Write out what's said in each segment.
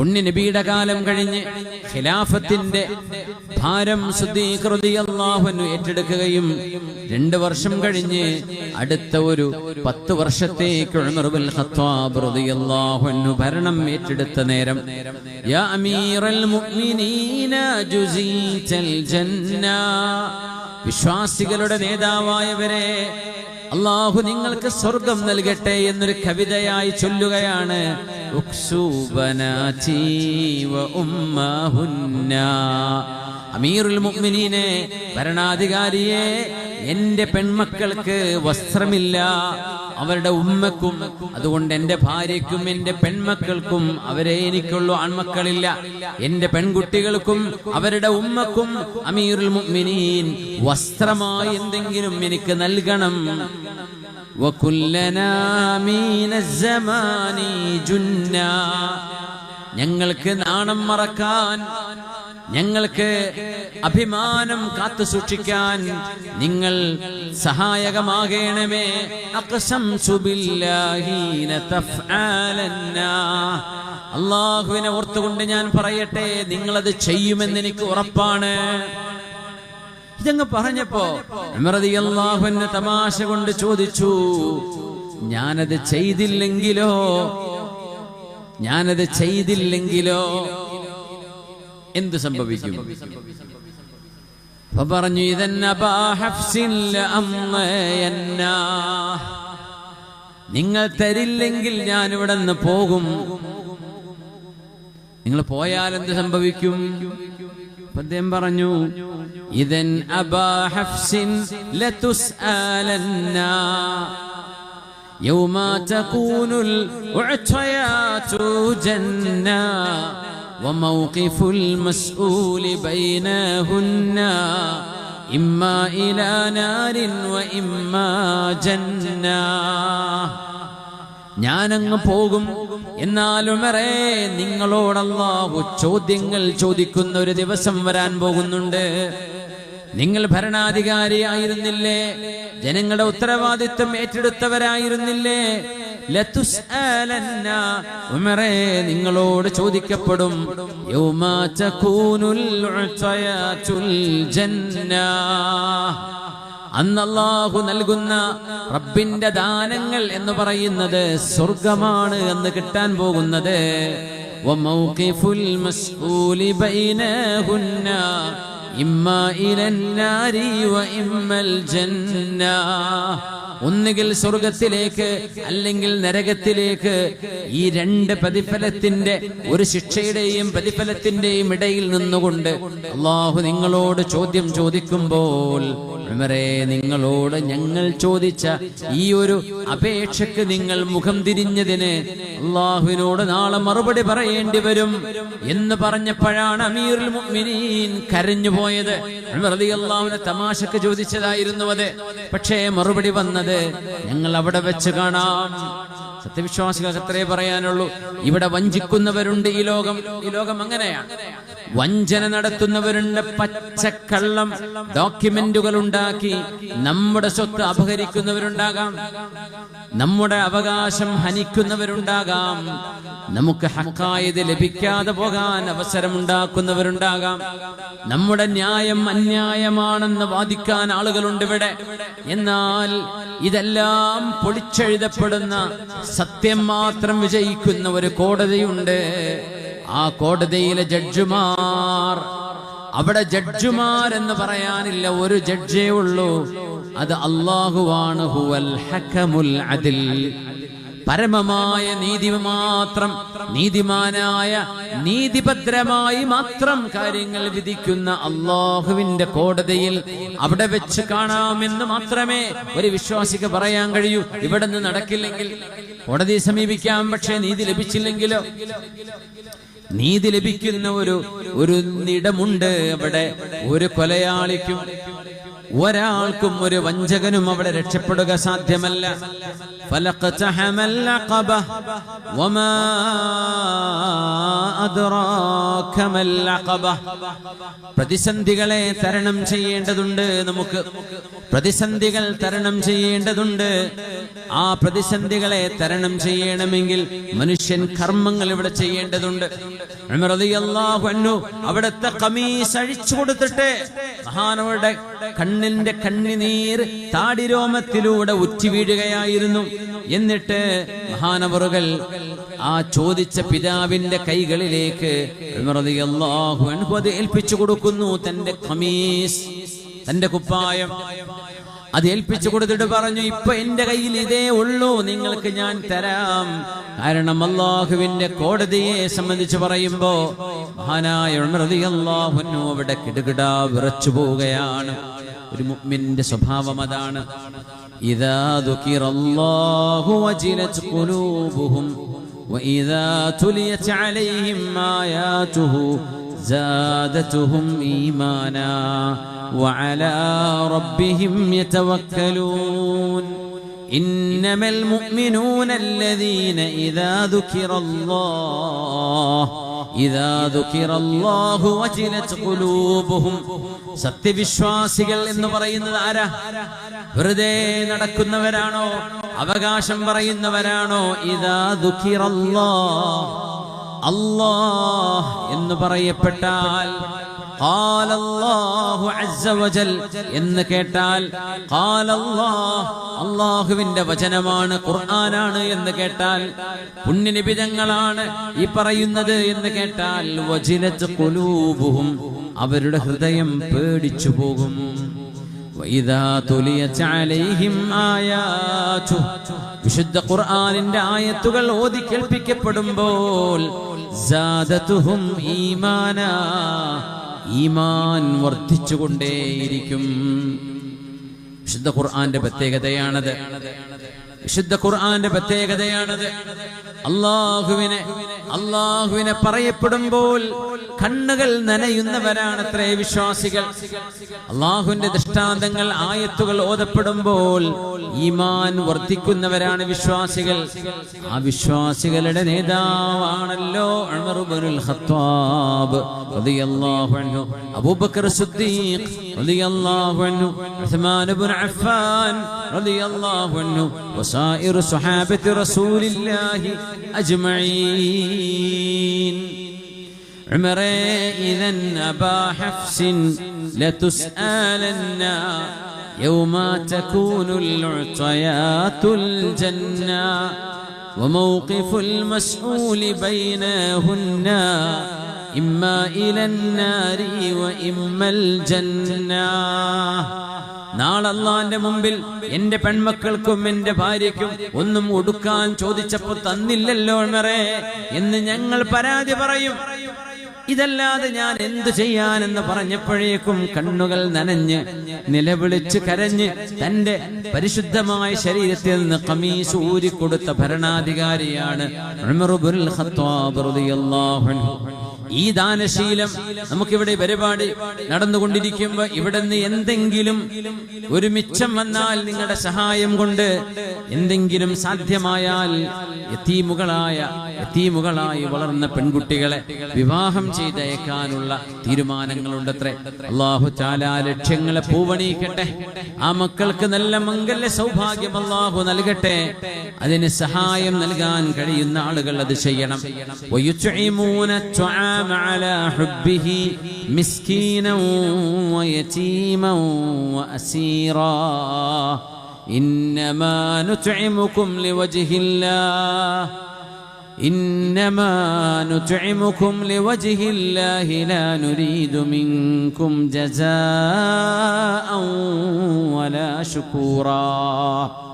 പുണ്യ നബിയുടെ കാലം കഴിഞ്ഞ് ഖിലാഫത്തിന്റെ ഭാരം അള്ളാഹുനു ഏറ്റെടുക്കുകയും രണ്ടു വർഷം കഴിഞ്ഞ് അടുത്ത ഒരു പത്ത് വർഷത്തേക്ക് ഉമർ ബിൻ ഖത്താബ് റളിയല്ലാഹുവിനു ഭരണം ഏറ്റെടുത്ത നേരം യാ അമീറൽ മുഅ്മിനീന ജുസീതൽ ജന്ന വിശ്വാസികളുടെ നേതാവായവരെ അള്ളാഹു നിങ്ങൾക്ക് സ്വർഗം നൽകട്ടെ എന്നൊരു കവിതയായി ചൊല്ലുകയാണ്. അമീറുൽ മുഅ്മിനീനെ ഭരണാധികാരിയെ എന്റെ പെൺമക്കൾക്ക് വസ്ത്രമില്ല. അവരുടെ ഉമ്മക്കും അതുകൊണ്ട് എന്റെ ഭാര്യയ്ക്കും എന്റെ പെൺമക്കൾക്കും അവരെ എനിക്കുള്ള ആൺമക്കളില്ല. എന്റെ പെൺകുട്ടികൾക്കും അവരുടെ ഉമ്മക്കും അമീറുൽ മുഅ്മിനീൻ വസ്ത്രമായി എന്തെങ്കിലും എനിക്ക് നൽകണം. ഞങ്ങൾക്ക് നാണം മറക്കാൻ ഞങ്ങൾക്ക് അഭിമാനം കാത്തു സൂക്ഷിക്കാൻ നിങ്ങൾ സഹായകമാകണമേ. അള്ളാഹുവിനെ ഓർത്തുകൊണ്ട് ഞാൻ പറയട്ടെ നിങ്ങളത് ചെയ്യുമെന്ന് എനിക്ക് ഉറപ്പാണ്. ഇതങ്ങ് പറഞ്ഞപ്പോ അള്ളാഹുവിന് തമാശ കൊണ്ട് ചോദിച്ചു ഞാനത് ചെയ്തില്ലെങ്കിലോ? ഞാനത് ചെയ്തില്ലെങ്കിലോ? എന്ത് സംഭവിക്കും? പറഞ്ഞു നിങ്ങൾ തരില്ലെങ്കിൽ ഞാൻ ഇവിടെ നിന്ന് പോകും. നിങ്ങൾ പോയാൽ എന്ത് സംഭവിക്കും? അദ്ദേഹം പറഞ്ഞു ഇതൻ അബാഹിൻ യൗമാ തകൂനുൽ وموقف المسؤول بينهن إما إلى نار وإما جنة ഞാനങ്ങ് പോകും എന്നാലും ഏറെ നിങ്ങളോടല്ലാഹു ചോദ്യങ്ങൾ ചോദിക്കുന്ന ഒരു ദിവസം വരാൻ പോകുന്നുണ്ട് നിങ്ങൾ ഭരണാധികാരിയായിരുന്നില്ലേ ജനങ്ങളുടെ ഉത്തരവാദിത്വം ഏറ്റെടുത്തവരായിരുന്നില്ലേ ലതുസ്അലന്ന ഉമറേ നിങ്ങളോട് ചോദിക്കപ്പെടും. അന്നല്ലാഹു നൽകുന്ന റബ്ബിന്റെ ദാനങ്ങൾ എന്ന് പറയുന്നത് സ്വർഗമാണ് എന്ന് കിട്ടാൻ പോകുന്നത്. ഇമ്മ ഇരന്നാരി ബൈനഹുന്ന ഇമ്മൽ ജന്ന. ഒന്നുകിൽ സ്വർഗത്തിലേക്ക് അല്ലെങ്കിൽ നരകത്തിലേക്ക്. ഈ രണ്ട് പ്രതിഫലത്തിന്റെ ഒരു ശിക്ഷയുടെയും പ്രതിഫലത്തിന്റെയും ഇടയിൽ നിന്നുകൊണ്ട് അള്ളാഹു നിങ്ങളോട് ചോദ്യം ചോദിക്കുമ്പോൾ ഉമറേ നിങ്ങളോട് ഞങ്ങൾ ചോദിച്ച ഈ ഒരു അപേക്ഷക്ക് നിങ്ങൾ മുഖം തിരിഞ്ഞതിന് അള്ളാഹുവിനോട് നാളെ മറുപടി പറയേണ്ടി വരും എന്ന് പറഞ്ഞപ്പോഴാണ് അമീറുൽ മുഅ്മിനീൻ കരഞ്ഞു പോയത്. റളിയല്ലാഹുവിനെ തമാശക്ക് ചോദിച്ചതായിരുന്നു അത്. പക്ഷേ മറുപടി വന്നത് ഞങ്ങൾ അവിടെ വെച്ച് കാണാം. സത്യവിശ്വാസികൾക്ക് അത്രേ പറയാനുള്ളൂ. ഇവിടെ വഞ്ചിക്കുന്നവരുണ്ട് ഈ ലോകം. ഈ ലോകം അങ്ങനെയാണ്. വഞ്ചന നടത്തുന്നവരുടെ പച്ചക്കള്ളം ഡോക്യുമെന്റുകൾ ഉണ്ടാക്കി നമ്മുടെ സ്വത്ത് അപഹരിക്കുന്നവരുണ്ടാകാം നമ്മുടെ അവകാശം ഹനിക്കുന്നവരുണ്ടാകാം നമുക്ക് ഹക്കായത് ലഭിക്കാതെ പോകാൻ അവസരമുണ്ടാക്കുന്നവരുണ്ടാകാം നമ്മുടെ ന്യായം അന്യായമാണെന്ന് വാദിക്കാൻ ആളുകളുണ്ട് ഇവിടെ. എന്നാൽ ഇതെല്ലാം പൊളിച്ചെഴുതപ്പെടുന്ന സത്യം മാത്രം വിജയിക്കുന്ന ഒരു കോടതിയുണ്ട്. ആ കോടതിയിലെ ജഡ്ജുമാർ. അവിടെ ജഡ്ജുമാർ എന്ന് പറയാനില്ല ഒരു ജഡ്ജേ ഉള്ളൂ. അത് അള്ളാഹുവാണ് ഹുവൽ ഹക്കമുൽ അദിൽ. പരമമായ നീതി മാത്രം നീതിമാനായ നീതിഭദ്രമായി മാത്രം കാര്യങ്ങൾ വിധിക്കുന്ന അള്ളാഹുവിന്റെ കോടതിയിൽ അവിടെ വെച്ച് കാണാമെന്ന് മാത്രമേ ഒരു വിശ്വാസിക്ക് പറയാൻ കഴിയൂ. ഇവിടെ നിന്ന് നടക്കില്ലെങ്കിൽ കോടതിയെ സമീപിക്കാം പക്ഷേ നീതി ലഭിച്ചില്ലെങ്കിലോ? നീതി ലഭിക്കുന്ന ഒരു ഒരു ഇടമുണ്ട് അവിടെ. ഒരു കൊലയാളിക്കും ഒരാൾക്കും ഒരു വഞ്ചകനും അവിടെ രക്ഷപ്പെടുക സാധ്യമല്ല. പ്രതിസന്ധികളെ തരണം ചെയ്യേണ്ടതുണ്ട് നമുക്ക്. പ്രതിസന്ധികൾ തരണം ചെയ്യേണ്ടതുണ്ട്. ആ പ്രതിസന്ധികളെ തരണം ചെയ്യണമെങ്കിൽ മനുഷ്യൻ കർമ്മങ്ങൾ ഇവിടെ ചെയ്യേണ്ടതുണ്ട്. അവിടുത്തെ കമീസ് അഴിച്ചു കൊടുത്തിട്ടേ മഹാനവരുടെ കണ്ണിന്റെ കണ്ണിനീർ താടിരോമത്തിലൂടെ ഉറ്റി വീഴുകയായിരുന്നു എന്നിട്ട് മഹാനവറുകൾ ആ ചോദിച്ച പിതാവിന്റെ കൈകളിലേക്ക് അൻഹു ഏൽപ്പിച്ചു കൊടുക്കുന്നു. തന്റെ കമീസ് തന്റെ കുപ്പായം അത് ഏൽപ്പിച്ചു കൊടുത്തിട്ട് പറഞ്ഞു ഇപ്പൊ എന്റെ കയ്യിൽ ഇതേ ഉള്ളൂ നിങ്ങൾക്ക് ഞാൻ തരാം കാരണം അള്ളാഹുവിന്റെ കോടതിയെ സംബന്ധിച്ച് പറയുമ്പോ മഹാനായ ഉമർ റളിയല്ലാഹു അൻഹു അവിടെ കിടുകിടാ വിറച്ചു പോവുകയാണ് ഒരു മുഅ്മിന്റെ സ്വഭാവം അതാണ് ഇദാ ദുകിറല്ലാഹു വജിലത് ഖുലൂബുഹും وإذا تليت عليهم آياته زادتهم إيمانا وعلى ربهم يتوكلون إنما المؤمنون الذين إذا ذكر الله إذا ذكر الله وجلت قلوبهم സത്യവിശ്വാസികൾ എന്ന് പറയുന്നത് ആരാ വെറുതെ നടക്കുന്നവരാണോ അവകാശം പറയുന്നവരാണോ ഇതാ ദുഃഖിറല്ലോ അല്ലാഹ് എന്ന് പറയപ്പെട്ടാൽ എന്ന് കേട്ടാൽ അള്ളാഹുവിന്റെ വചനമാണ് ഖുർആനാണ് എന്ന് കേട്ടാൽ പുണ്യനിബിതങ്ങളാണ് ഈ പറയുന്നത് എന്ന് കേട്ടാൽ അവരുടെ ഹൃദയം പേടിച്ചു പോകും വിശുദ്ധ ഖുർആനിന്റെ ആയത്തുകൾ ഓതി കേൾപ്പിക്കപ്പെടുമ്പോൾ ഈമാൻ വർദ്ധിച്ചുകൊണ്ടേയിരിക്കും. വിശുദ്ധ ഖുർആന്റെ പ്രത്യേകതയാണത്. വിശുദ്ധ ഖുർആന്റെ പ്രത്യേകതയാണത്. അള്ളാഹുവിനെ അള്ളാഹുവിനെ പറയപ്പെടുമ്പോൾ കണ്ണുകൾ നനയുന്നവരാണത്രേ വിശ്വാസികൾ. അള്ളാഹുവിന്റെ ദൃഷ്ടാന്തങ്ങൾ ആയത്തുകൾ ഓതപ്പെടുമ്പോൾ ഈമാൻ വർദ്ധിക്കുന്നവരാണ് വിശ്വാസികൾ. ആ വിശ്വാസികളുടെ നേതാവാണല്ലോ Khattab Abu Bakr Siddique Usman ibn Affan സ്വഹാബത്തി أجمعين. عمر إذا أبا حفص لتسألن يوم تكون العطيات الجنة وموقف المسؤول بينهن إما إلى النار وإما الجنة. നാളല്ലാന്റെ മുമ്പിൽ എന്റെ പെൺമക്കൾക്കും എന്റെ ഭാര്യയ്ക്കും ഒന്നും ഒടുക്കാൻ ചോദിച്ചപ്പോ തന്നില്ലല്ലോ എന്നറേ എന്ന് ഞങ്ങൾ പരാതി പറയും. ഇതല്ലാതെ ഞാൻ എന്തു ചെയ്യാനെന്ന് പറഞ്ഞപ്പോഴേക്കും കണ്ണുകൾ നനഞ്ഞ് നിലവിളിച്ച് കരഞ്ഞ് തന്റെ പരിശുദ്ധമായ ശരീരത്തിൽ നിന്ന് കമീസ് ഊരിക്കൊടുത്ത ഭരണാധികാരിയാണ് ഖത്താബ് റളിയല്ലാഹു അൻഹു. ഈ ദാനശീലം നമുക്കിവിടെ പരിപാടി നടന്നുകൊണ്ടിരിക്കുമ്പോ ഇവിടെ നിന്ന് എന്തെങ്കിലും ഒരു മിച്ചം വന്നാൽ നിങ്ങളുടെ സഹായം കൊണ്ട് എന്തെങ്കിലും സാധ്യമായാൽ എത്തീമുകളായ എത്തീമുകളായി വളർന്ന പെൺകുട്ടികളെ വിവാഹം ചെയ്തയക്കാനുള്ള തീരുമാനങ്ങളുണ്ടത്രേ. അള്ളാഹു ചാല ലക്ഷ്യങ്ങളെ പൂവണിയിക്കട്ടെ. ആ മക്കൾക്ക് നല്ല മംഗല്യ സൗഭാഗ്യം അള്ളാഹു നൽകട്ടെ. അതിന് സഹായം നൽകാൻ കഴിയുന്ന ആളുകൾ അത് ചെയ്യണം. ويطعمون الطعام على حبه مسكينا ويتيما وأسيرا إنما نطعمكم لوجه الله إنما نطعمكم لوجه الله لا نريد منكم جزاء ولا شكورا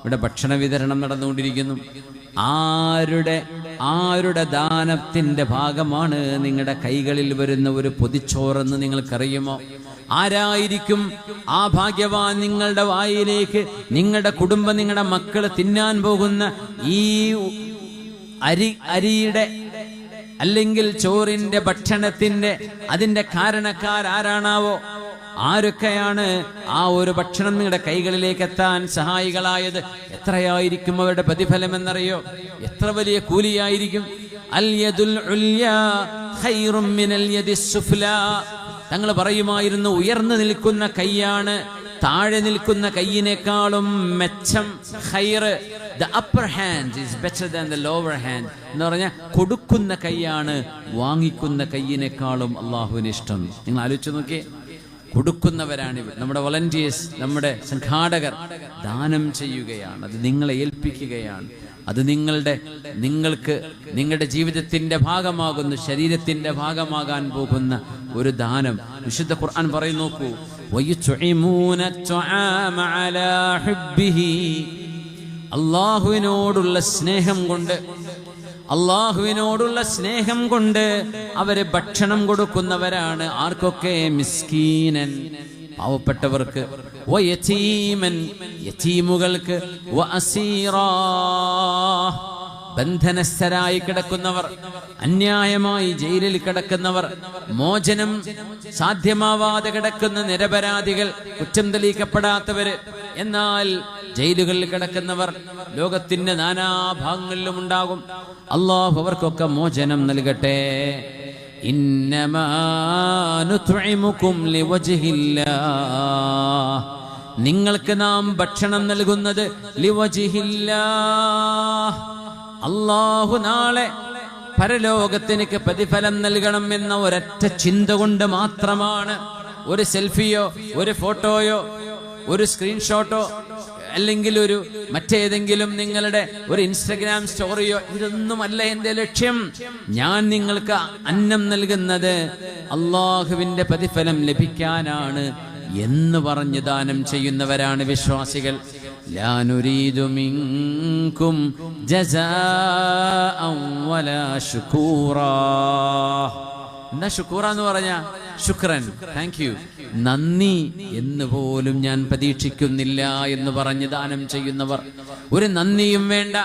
ഇവിടെ ഭക്ഷണ വിതരണം നടന്നുകൊണ്ടിരിക്കുന്നു ആരുടെ ആരുടെ ദാനത്തിന്റെ ഭാഗമാണ് നിങ്ങളുടെ കൈകളിൽ വരുന്ന ഒരു പൊതിച്ചോറെന്ന് നിങ്ങൾക്കറിയുമോ? ആരായിരിക്കും ആ ഭാഗ്യവാൻ നിങ്ങളുടെ വായിലേക്ക് നിങ്ങളുടെ കുടുംബം നിങ്ങളുടെ മക്കൾ തിന്നാൻ പോകുന്ന ഈ അരി അരിയുടെ അല്ലെങ്കിൽ ചോറിന്റെ ഭക്ഷണത്തിന്റെ അതിന്റെ കാരണക്കാരാരാണാവോ? ആരൊക്കെയാണ് ആ ഒരു ഭക്ഷണം നിങ്ങളുടെ കൈകളിലേക്ക് എത്താൻ സഹായികളായത്? എത്രയായിരിക്കും അവരുടെ പ്രതിഫലം എന്നറിയോ? എത്ര വലിയ കൂലിയായിരിക്കും? തങ്ങൾ പറയുമായിരുന്നു ഉയർന്നു നിൽക്കുന്ന കൈയാണ് താഴെ നിൽക്കുന്ന കൈയിനേക്കാളും മെച്ചം ഹൈറ് the upper hand is better than the lower hand എന്ന് പറഞ്ഞാൽ കൊടുക്കുന്ന കൈയാണ് വാങ്ങിക്കുന്ന കൈയിനേക്കാളും അള്ളാഹുവിന് ഇഷ്ടം. നിങ്ങൾ ആലോചിച്ച് നോക്കിയേ. കൊടുക്കുന്നവരാണ് നമ്മുടെ വളണ്ടിയേഴ്സ് നമ്മുടെ സംഘാടകർ ദാനം ചെയ്യുകയാണ്. അത് നിങ്ങളെ ഏൽപ്പിക്കുകയാണ്. അത് നിങ്ങളുടെ നിങ്ങൾക്ക് നിങ്ങളുടെ ജീവിതത്തിന്റെ ഭാഗമാകുന്ന ശരീരത്തിന്റെ ഭാഗമാകാൻ പോകുന്ന ഒരു ദാനം. വിശുദ്ധ ഖുർആൻ പറയും നോക്കൂ. അള്ളാഹുവിനോടുള്ള സ്നേഹം കൊണ്ട് അള്ളാഹുവിനോടുള്ള സ്നേഹം കൊണ്ട് അവർ ഭക്ഷണം കൊടുക്കുന്നവരാണ്. ആർക്കൊക്കെ? മിസ്കീനൻ. പാവപ്പെട്ടവർക്ക്. യതീമൻ യതീമുകൾക്ക്. ബന്ധനസ്ഥരായി കിടക്കുന്നവർ അന്യായമായി ജയിലിൽ കിടക്കുന്നവർ മോചനം സാധ്യമാവാതെ കിടക്കുന്ന നിരപരാധികൾ കുറ്റം തെളിയിക്കപ്പെടാത്തവര്. എന്നാൽ ജയിലുകളിൽ കിടക്കുന്നവർ ലോകത്തിന്റെ നാനാഭാഗങ്ങളിലും ഉണ്ടാകും. അള്ളാഹു അവർക്കൊക്കെ മോചനം നൽകട്ടെ. നിങ്ങൾക്ക് നാം ഭക്ഷണം നൽകുന്നത് ലിവജിഹില്ലാ അള്ളാഹു നാളെ പരലോകത്തിനക്ക് പ്രതിഫലം നൽകണം എന്ന ഒരൊറ്റ ചിന്ത കൊണ്ട് മാത്രമാണ് ഒരു സെൽഫിയോ ഒരു ഫോട്ടോയോ ഒരു സ്ക്രീൻഷോട്ടോ അല്ലെങ്കിൽ ഒരു മറ്റേതെങ്കിലും നിങ്ങളുടെ ഒരു ഇൻസ്റ്റഗ്രാം സ്റ്റോറിയോ ഇതൊന്നുമല്ല എന്റെ ലക്ഷ്യം. ഞാൻ നിങ്ങൾക്ക് അന്നം നൽകുന്നത് അള്ളാഹുവിന്റെ പ്രതിഫലം ലഭിക്കാനാണ്. എന്ന് പറഞ്ഞ് ദാനം ചെയ്യുന്നവരാണ് വിശ്വാസികൾ. ലാ നുരീദു മിൻകും ജസാഅൻ ശുകൂറാ എന്താ ശുക്കൂറ എന്ന് പറഞ്ഞ? ശുക്രൻ. താങ്ക് യു നന്ദി എന്ന് പോലും ഞാൻ പ്രതീക്ഷിക്കുന്നില്ല എന്ന് പറഞ്ഞ് ദാനം ചെയ്യുന്നവർ. ഒരു നന്ദിയും വേണ്ട.